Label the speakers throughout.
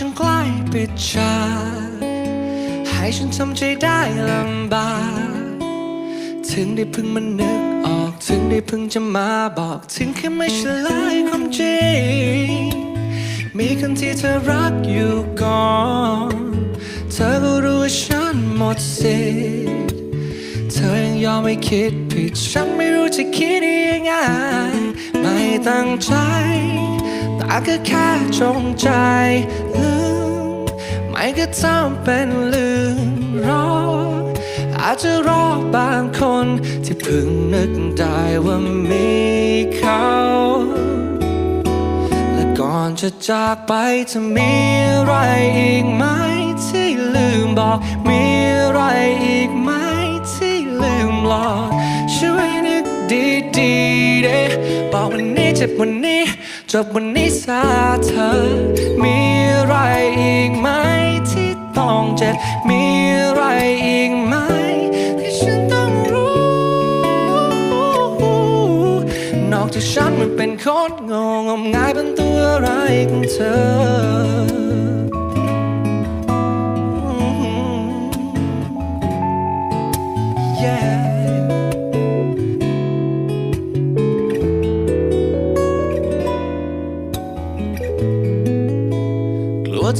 Speaker 1: ปิดฉากให้ฉันทำใจได้ลำบาก ถึงได้เพิ่งมานึกออก ถึงได้เพิ่งจะมาบอก ถึงแค่ไม่เฉลยความจริง มีคนที่เธอรักอยู่ก่อน เธอก็รู้ว่าฉันหมดสิทธิ์เธอยังยอมไม่คิดผิด ฉันไม่รู้จะคิดยังไง ไม่ตั้งใจ แต่ก็แค่จงใจลืม ไม่ก็ทำเป็นลืมรอ อาจจะรอบางคนที่เพิ่งนึกได้ว่ามีเขาและก่อนจะจากไปจะมีอะไรอีกไหมที่ลืมบอก มีอะไรอีกไหมที่ลืมหลอกช่วยนึกดีๆเด้บอกวันนี้เจ็บวันนี้ จบวันนี้ซาเธอ มีอะไรอีกไหมที่ต้องเจ็บ มีอะไรอีกไหมที่ฉันต้องรู้ นอกจากฉันมันเป็นคนงงงมงายเป็นตัวอะไรของเธอ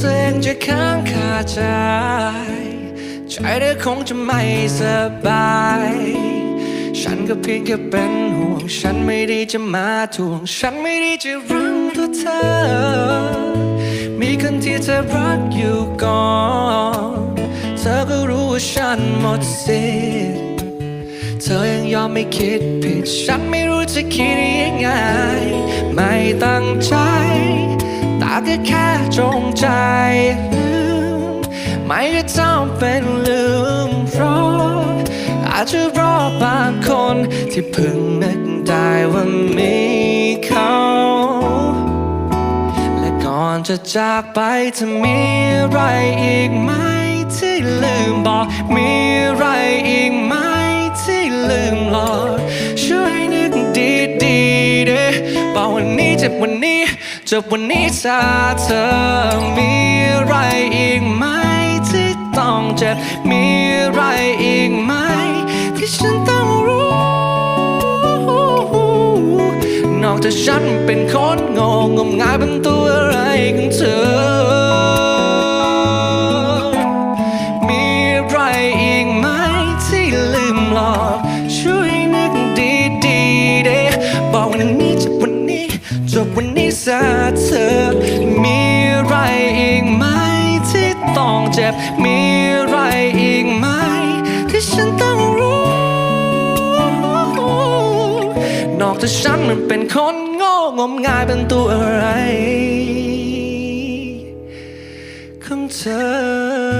Speaker 1: ตัวเองจะค้างคาใจ ใจเธอคงจะไม่สบาย ฉันก็เพียงแค่เป็นห่วง ฉันไม่ได้จะมาทวง ฉันไม่ได้จะรังตัวเธอ มีคนที่เธอรักอยู่ก่อน เธอก็รู้ว่าฉันหมดสิทธิ์เธอยังยอมไม่คิดผิด ฉันไม่รู้จะคิดยังไง ไม่ตั้งใจ แต่ก็แค่จงใจลืม ไม่ก็ทำเป็นลืม เพราะอาจจะรอบางคนที่เพิ่งนึกได้ว่ามีเขา และก่อนจะจากไปจะมีอะไรอีกไหมที่ลืมบอกมีอะไรอีก วันนี้เจ็บวันนี้จบวันนี้จาเธอมีอะไรอีกไหมที่ต้องเจ็บมีอะไรอีกไหมที่ฉันต้องรู้ นอกจากฉันเป็นคนงงงมงายเป็นตัวอะไรของเธอ จะเธอ มีอะไรอีกไหมที่ต้องเจ็บ มีอะไรอีกไหมที่ฉันต้องรู้ นอกจากฉันมันเป็นคนโง่งมงายเป็นตัวอะไรของเธอ